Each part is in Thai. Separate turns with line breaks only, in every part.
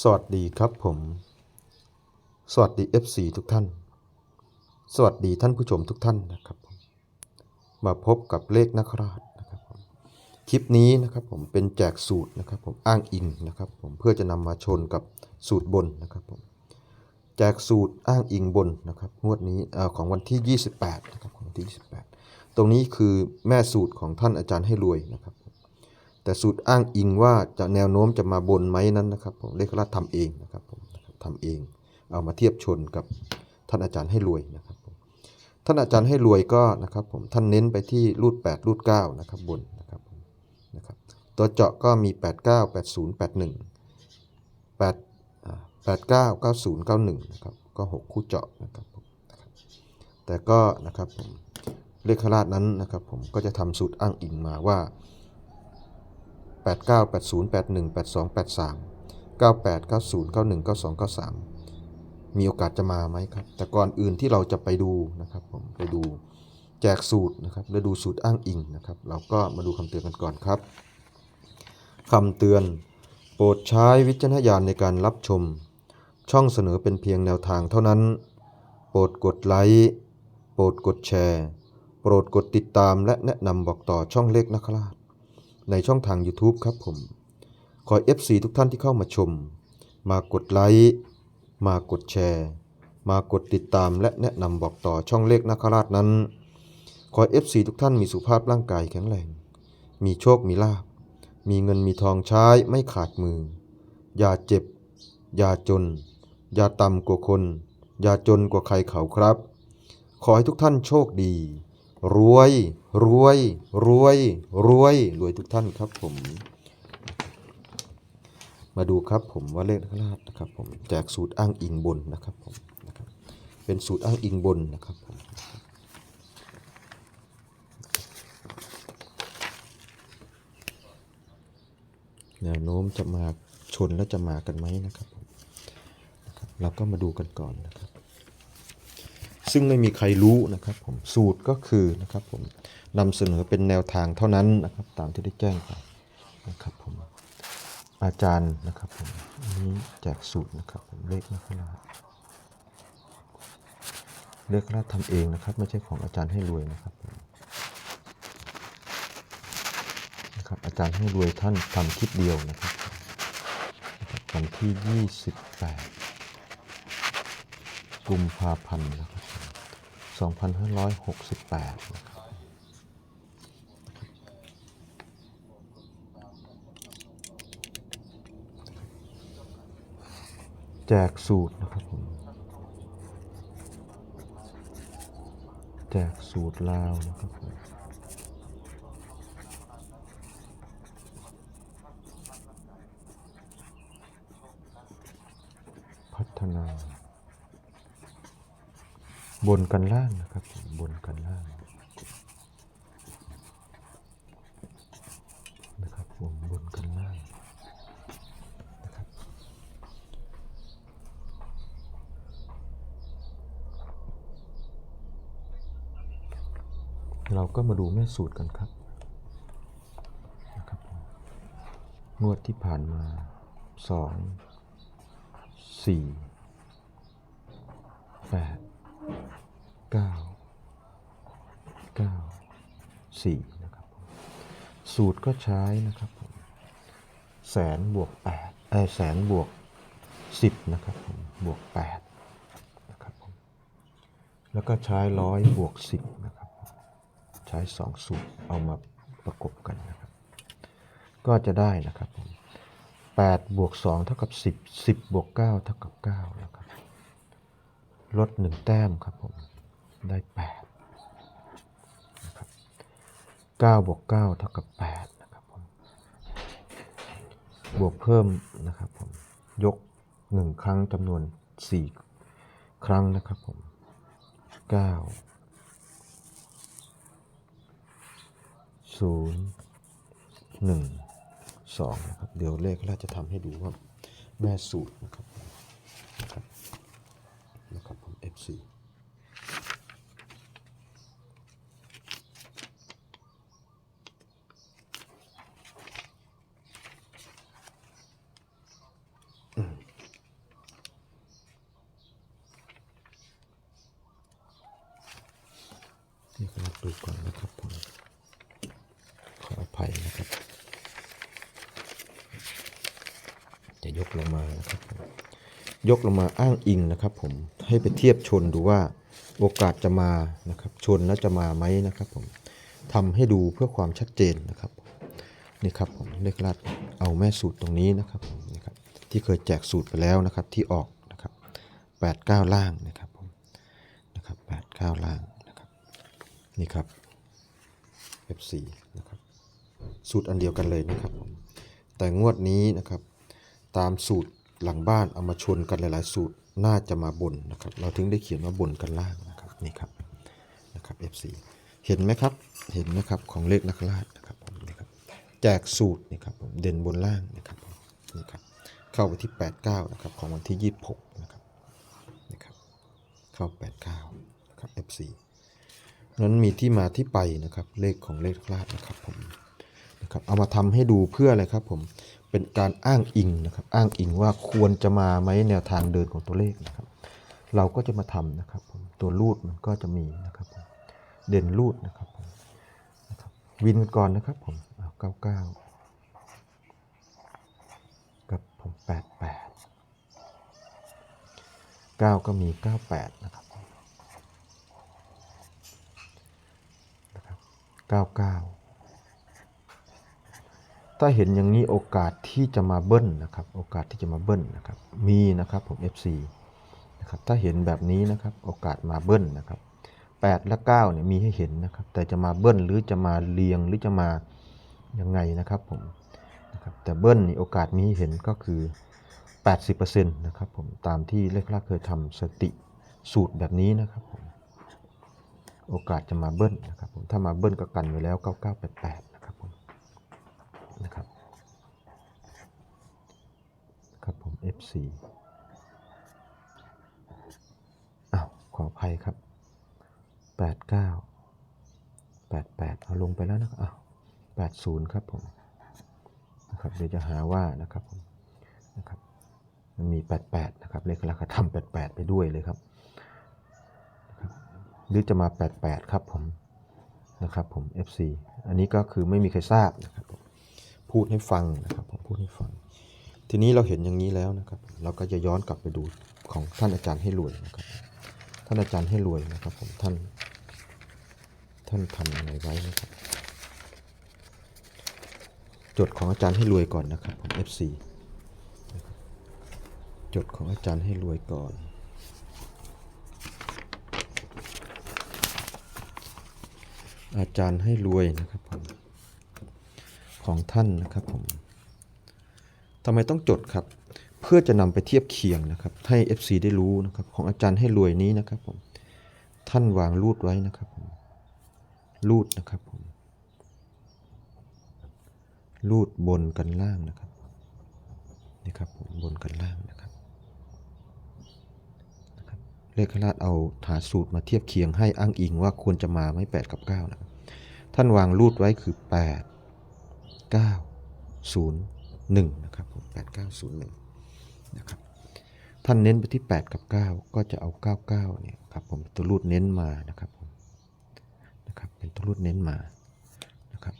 สวัสดีครับผม สวัสดี FC ทุกท่าน สวัสดีท่านผู้ชมทุกท่านนะครับผมมาพบกับเลขนักราชนะครับผมคลิปนี้นะครับผมเป็นแจกสูตรนะครับผมอ้างอิงนะครับผมเพื่อจะนำมาชนกับสูตรบนนะครับผมแจกสูตรอ้างอิงบนนะครับงวดนี้เอ่อของวันที่ 28นะครับของวันที่ 28 ตรงนี้คือแม่สูตรของท่านอาจารย์ให้รวยนะครับ แต่สูตรอ้างอิงว่าจะแนวโน้มจะมาบนไหมนั้นนะครับผมเลขราชทำเองนะครับผมทำเอง เอามาเทียบชนกับท่านอาจารย์ให้รวยนะครับผมท่านอาจารย์ให้รวยก็นะครับผมท่านเน้นไปที่รูด 8 รูด9นะครับบนนะครับผมนะครับตัวเจาะก็มี 89 80 81 8 89 90 91นะครับก็6คู่เจาะนะครับผมนะครับแต่ก็นะครับผมเลขราชนั้นนะครับผมก็จะทำสูตรอ้างอิงมาว่า 89 80 81 82 83 98 90 91 92 93 มีโอกาสจะมาไหมครับ แต่ก่อนอื่นที่เราจะไปดูนะครับผมไปดูแจกสูตรนะครับและดูสูตรอ้างอิงนะครับ เราก็มาดูคำเตือนกันก่อนครับคำเตือน โปรดใช้วิจารณญาณในการรับชม ช่องเสนอเป็นเพียงแนวทางเท่านั้น โปรดกดไลค์โปรดกดแชร์ โปรดกดติดตามและแนะนำบอกต่อช่องเล็กนักราช ในช่องทาง YouTube ครับผม ขอ FC ทุกท่านที่เข้ามาชม มากดไลค์มากดแชร์ มากดติดตามและแนะนำบอกต่อช่องเลขนาคราชนั้น ขอ FC ทุกท่านมีสุขภาพร่างกายแข็งแรง มีโชคมีลาภมีเงินมีทองใช้ไม่ขาดมือ อย่าเจ็บ อย่าจน อย่าต่ำกว่าคน อย่าจนกว่าใครเขาครับ ขอให้ทุกท่านโชคดี รวย รวย รวย รวย รวยทุกท่านครับผม มาดูครับผมว่าเลขนักราชนะครับผมแจกสูตรอ้างอิงบนนะครับผมนะครับ เป็นสูตรอ้างอิงบนนะครับผมแนวโน้มจะมาชนแล้วจะมากันไหมนะครับผมเราก็มาดูกันก่อนนะครับ ซึ่งไม่มีใครรู้นะครับผมสูตรก็คือนะครับผมนำเสนอเป็นแนวทางเท่านั้นนะครับ ตามที่ได้แจ้งไปนะครับผมอาจารย์นะครับผมนี้แจกสูตรนะครับผมเลขนักราเลขราทำเองนะครับ ไม่ใช่ของอาจารย์ให้รวยนะครับนะครับ อาจารย์ให้รวยท่านทำคลิปเดียวนะครับนะครับวันที่ 28 กุมภาพันธ์นะครับ 2568นะครับแจกสูตรนะครับผม แจกสูตรลาวนะครับผมพัฒนา บนกันล่างนะครับ บนกันล่างนะครับผมบนกันล่างนะครับเราก็มาดูแม่สูตรกันครับนะครับงวดที่ผ่านมาสองสี่แปด เก้าเก้าสี่นะครับสูตรก็ใช้นะครับผมแสนบวกแปดเออแสนบวกสิบนะครับผมบวกแปดนะครับผมแล้วก็ใช้ร้อยบวกสิบนะครับใช้สองสูตรเอามาประกบกันนะครับ ก็จะได้นะครับผมแปดบวกสองเท่ากับสิบสิบบวกเก้าเท่ากับเก้านะครับลดหนึ่งแต้มครับผม ได้แปดนะครับเก้าบวกเก้าเท่ากับแปดนะครับผมบวกเพิ่มนะครับผมยกหนึ่งครั้งจำนวนสี่ครั้งนะครับผมเก้าศูนย์หนึ่งสองนะครับเดี๋ยวเลขเราจะทำให้ดูว่าแม่สูตรนะครับ ผ่นะครับ จะยกลงมานะครับ ยกลงมาอ้างอิงนะครับผมให้ไปเทียบชนดูว่าโอกาสจะมานะครับชนแล้วจะมาไหมนะครับผมทำให้ดูเพื่อความชัดเจนนะครับนี่ครับผมเลขลัดเอาแม่สูตรตรงนี้นะครับนี่ครับที่เคยแจกสูตรไปแล้วนะครับที่ออกนะครับ8 9 ล่างนะครับผมนะครับ8 9 ล่างนะครับนี่ครับ F4 สูตรอันเดียวกันเลยนะครับ แต่งวดนี้นะครับ ตามสูตรหลังบ้านเอามาชนกันหลาย ๆ สูตรน่าจะมาบนนะครับ เราถึงได้เขียนว่าบนกันล่างนะครับนี่ครับนะครับ F4 เห็นไหมครับเห็นไหมครับของเลขนักราชนะครับผมนี่ครับแจกสูตรนี่ครับผมเด่นบนล่างนะครับผมนี่ครับเข้าไปที่ 89 นะครับ ของวันที่ 26 นะครับนี่ครับเข้า 89 นะครับ F4 นั้นมีที่มาที่ไปนะครับเลขของเลขนักราชนะครับผม ครับเอามาทำให้ดูเพื่ออะไรครับผมเป็นการอ้างอิงนะครับ อ้างอิงว่าควรจะมาไหมแนวทางเดินของตัวเลขนะครับ เราก็จะมาทำนะครับผมตัวรูดมันก็จะมีนะครับผมเด่นรูดนะครับผมวินก่อนนะครับผมเก้าเก้ากับผมแปดแปดเก้าก็มีเก้าแปดนะครับนะครับเก้าเก้า ถ้าเห็นอย่างนี้โอกาสที่จะมาเบิ้ลนะครับ โอกาสที่จะมาเบิ้ลนะครับ มีนะครับผม FC นะครับ ถ้าเห็นแบบนี้นะครับ โอกาสมาเบิ้ลนะครับ 8 และ9เนี่ยมีให้เห็นนะครับ แต่จะมาเบิ้ลหรือจะมาเรียงหรือจะมายังไงนะครับผมนะครับแต่เบิ้ลนี่โอกาสมีให้เห็นก็คือ 80%นะครับผม ตามที่เลขลากเคยทำสติสูตรแบบนี้นะครับผม โอกาสจะมาเบิ้ลนะครับผม ถ้ามาเบิ้ลก็กันไว้แล้ว 9988 นะครับ ครับผม F4 อ้าวขออภัยครับ 89 88 เอาลงไปแล้วนะครับอ้าว80 ครับผมนะครับเดี๋ยวจะหาว่านะครับผมนะครับมันมี 88 นะครับ เลขลักษณ์ทำ88 ไปด้วยเลยครับนะครับ หรือจะมา 88 ครับผม นะครับผม F4 อันนี้ก็คือไม่มีใครทราบนะครับผม พูดให้ฟังนะครับผมพูดให้ฟัง ทีนี้เราเห็นอย่างนี้แล้วนะครับ เราก็จะย้อนกลับไปดูของท่านอาจารย์ให้รวยนะครับ ท่านอาจารย์ให้รวยนะครับผมท่าน ท่านทำอะไรไว้นะครับ จดของอาจารย์ให้รวยก่อนนะครับผม F4 นะครับจดของอาจารย์ให้รวยก่อนอาจารย์ให้รวยนะครับผม ของท่านนะครับผมทำไมต้องจดครับ เพื่อจะนำไปเทียบเคียงนะครับ ให้ FC ได้รู้นะครับ ของอาจารย์ให้รวยนี้นะครับผมท่านวางรูดไว้นะครับผมรูดนะครับผมรูดบนกันล่างนะครับนี่ครับผมบนกันล่างนะครับนะครับ เลขราชเอาหาสูตรมาเทียบเคียงให้อ้างอิงว่าควรจะมาไม่ 8 กับ 9 นะครับ ท่านวางรูดไว้คือ 8 9 0 1 นะครับผม8 9 0 1 นะครับ ท่านเน้นไปที่ 8 กับ 9 ก็จะเอา 99 เนี่ยครับผมตัวรูดเน้นมานะครับผมนะครับ เป็นตัวรูดเน้นมานะครับ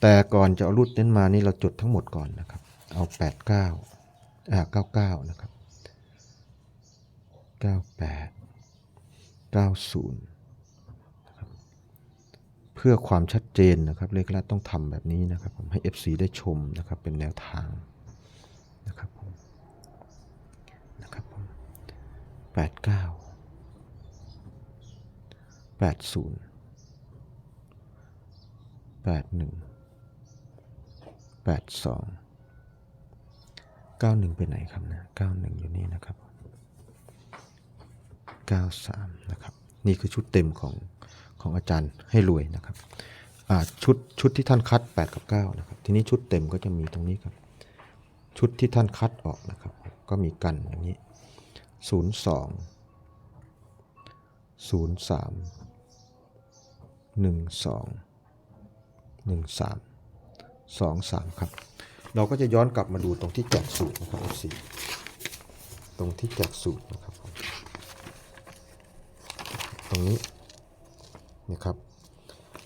แต่ก่อนจะเอารูดเน้นมานี่เราจดทั้งหมดก่อนนะครับ เอา 8 9อ่า99 นะครับ 98 90เพื่อความชัดเจนนะครับเลขลัดต้องทำแบบนี้นะครับผมให้ FC ได้ชมนะครับเป็นแนวทางนะครับผมนะครับผมแปดเก้าแปดศูนย์แปดหนึ่งแปดสองเก้าหนึ่งไปไหนครับนะเก้าหนึ่งอยู่นี่นะครับเก้าสามนะครับนี่คือชุดเต็มของ ของอาจารย์ให้รวยนะครับชุดชุดที่ท่านคัด 8 กับ 9 นะครับ ทีนี้ชุดเต็มก็จะมีตรงนี้ครับ ชุดที่ท่านคัดออกนะครับ ก็มีกันอย่างนี้ 02 03 12 13 23 ครับ เราก็จะย้อนกลับมาดูตรงที่แจกสูตรนะครับ FC ตรงที่แจกสูตรนะครับ ตรงนี้ นะครับ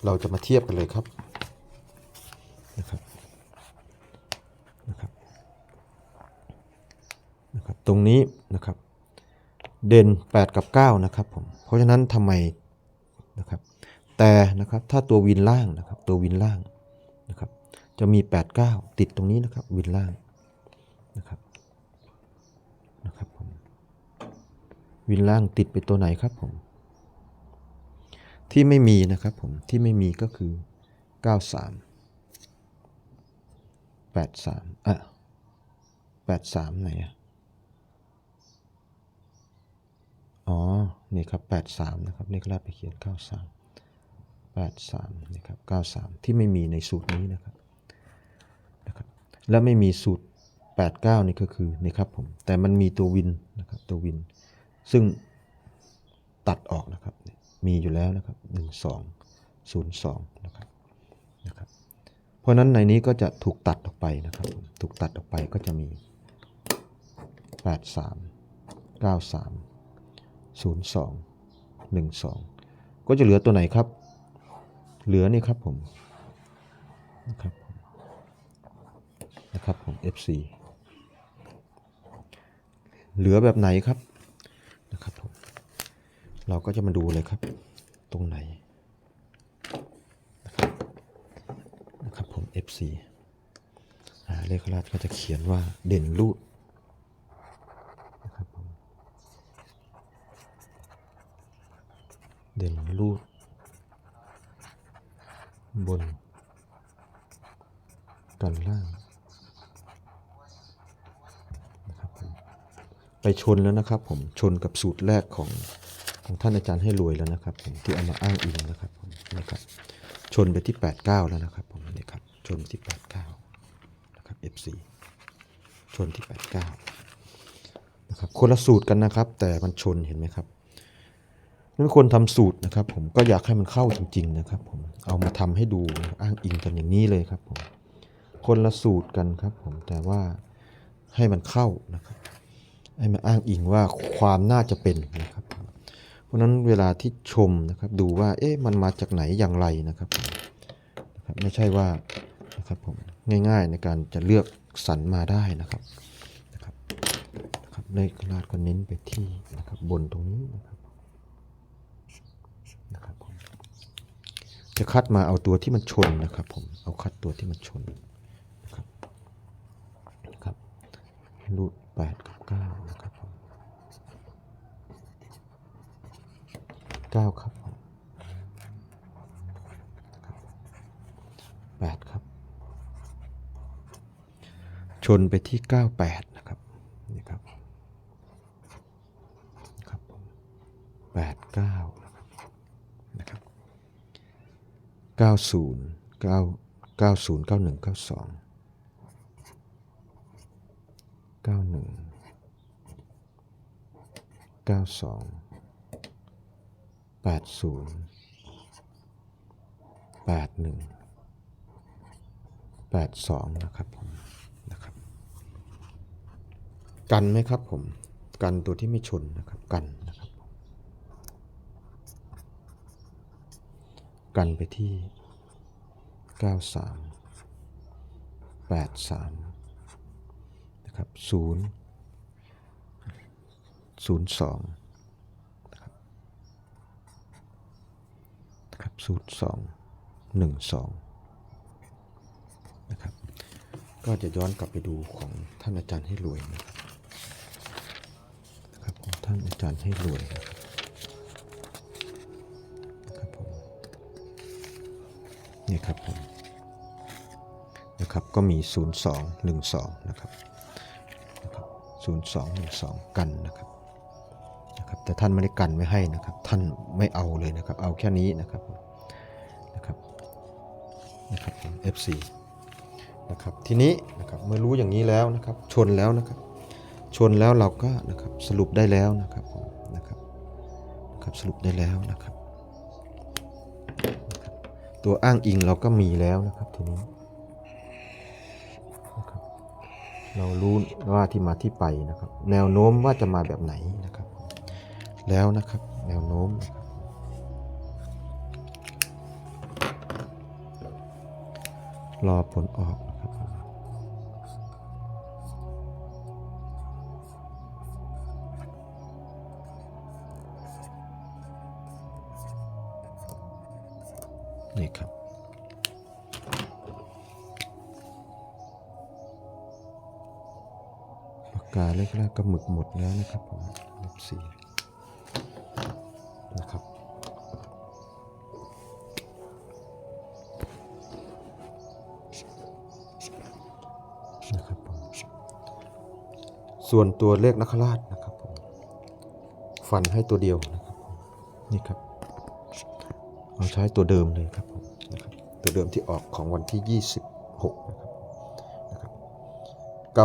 เราจะมาเทียบกันเลยครับนะครับนะครับ ตรงนี้นะครับ เด่น 8 กับ 9 นะครับผม เพราะฉะนั้นทำไมนะครับ แต่นะครับถ้าตัววินล่างนะครับ ตัววินล่างนะครับ จะมี 8 9 ติดตรงนี้นะครับ วินล่างนะครับนะครับผมวินล่างติดไปตัวไหนครับผม ที่ไม่มีนะครับผมที่ไม่มีก็คือ 93 83อะ83 ไหนอะอ๋อ นี่ครับ 83 นะครับเลขแรกไปเขียน 93 83 นี่ครับ 93 ที่ไม่มีในสูตรนี้นะครับนะครับ และไม่มีสูตร 89 นี่ก็คือนี่ครับผม แต่มันมีตัววินนะครับ ตัววิน ซึ่งตัดออกนะครับ มีอยู่แล้วนะครับ 12 02 นะครับนะครับ เพราะนั้นในนี้ก็จะถูกตัดออกไปนะครับ ถูกตัดออกไปก็จะมี 83 93 02 12 ก็จะเหลือตัวไหนครับ เหลือนี่ครับผมนะครับผมนะครับผม FC เหลือแบบไหนครับนะครับผม เราก็จะมาดูเลยครับ ตรงไหนนะครับนะครับผม FC เลขราชก็จะเขียนว่าเด่นรูดนะครับผมเด่นรูดบน กันล่างนะครับผมไปชนแล้วนะครับผมชนกับสูตรแรกของ ของท่านอาจารย์ให้รวยแล้วนะครับผมที่เอามาอ้างอิงนะครับผมนะครับชนไปที่ 89 แล้วนะครับผมนี่ครับชนไปที่ 89 นะครับ FC ชนที่ 89 นะครับคนละสูตรกันนะครับ แต่มันชนเห็นไหมครับไม่ควรทำสูตรนะครับ ผมก็อยากให้มันเข้าจริง ๆ นะครับ ผมเอามาทำให้ดูอ้างอิงกันอย่างนี้เลยครับผมคนละสูตรกันครับ ผมแต่ว่าให้มันเข้านะครับ ให้มันอ้างอิงว่าความน่าจะเป็นนะครับ เพราะนั้นเวลาที่ชมนะครับดูว่าเอ๊ะมันมาจากไหนอย่างไรนะครับนะครับ ไม่ใช่ว่านะครับผมง่ายๆในการจะเลือกสรรมาได้นะครับนะครับนะครับเลขราดก็เน้นไปที่นะครับบนตรงนี้นะครับนะครับผมจะคัดมาเอาตัวที่มันชนนะครับ ผมเอาคัดตัวที่มันชนนะครับนะครับรูดแปดครับ 9 ครับ 8 ครับ ชนไปที่ 98 นะครับ นี่ครับ ครับ8 9นะครับนะครับ90 9 90 91 92 91 92 80 81 82นะครับผมนะครับ กันไหมครับผม กันตัวที่ไม่ชนนะครับกันนะครับ กันไปที่93 83นะครับ0 02นะครับ นะครับ02 12นะครับ ก็จะย้อนกลับไปดูของท่านอาจารย์ให้รวยนะครับนะครับของท่านอาจารย์ให้รวยนะครับนะครับผมนี่ครับผมนะครับก็มี 0212 นะครับนะครับ 0212 กันนะครับนะครับ แต่ท่านไม่ได้กันไว้ให้นะครับ ท่านไม่เอาเลยนะครับ เอาแค่นี้นะครับผมนะครับ นะครับ FC นะครับทีนี้นะครับเมื่อรู้อย่างนี้แล้วนะครับชนแล้วนะครับชนแล้วเราก็นะครับสรุปได้แล้วนะครับนะครับนะครับสรุปได้แล้วนะครับ ตัวอ้างอิงเราก็มีแล้วนะครับทีนี้นะครับเรารู้ว่าที่มาที่ไปนะครับ แนวโน้มว่าจะมาแบบไหนนะครับ แล้วนะครับแนวโน้มนะครับ รอผลออกนะครับนี่ครับปากกาเล็กๆก็หมึกหมดแล้วนะครับผมล็สีนะครับ ส่วนตัวเลขนักราชนะครับผมฟันให้ตัวเดียวนะครับผมนี่ครับเราใช้ตัวเดิมเลยครับผมนะครับตัวเดิมที่ออกของวันที่ 26 นะครับนะครับ9988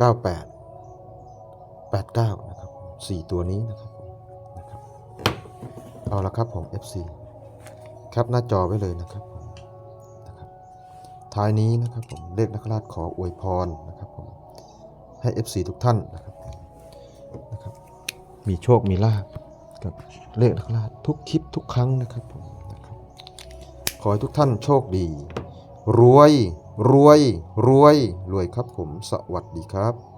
98 89 นะครับผมสี่ตัวนี้นะครับนะครับ เอาละครับผม FC แคปหน้าจอไว้เลยนะครับ ท้ายนี้นะครับผมเลขนักราชขออวยพรนะครับผมให้ FC ทุกท่านนะครับมนะครับ มีโชคมีลาภกับเลขนักราชทุกคลิปทุกครั้งนะครับผมนะครับขอให้ทุกท่านโชคดี รวยรวยรวยรวยครับผมสวัสดีครับ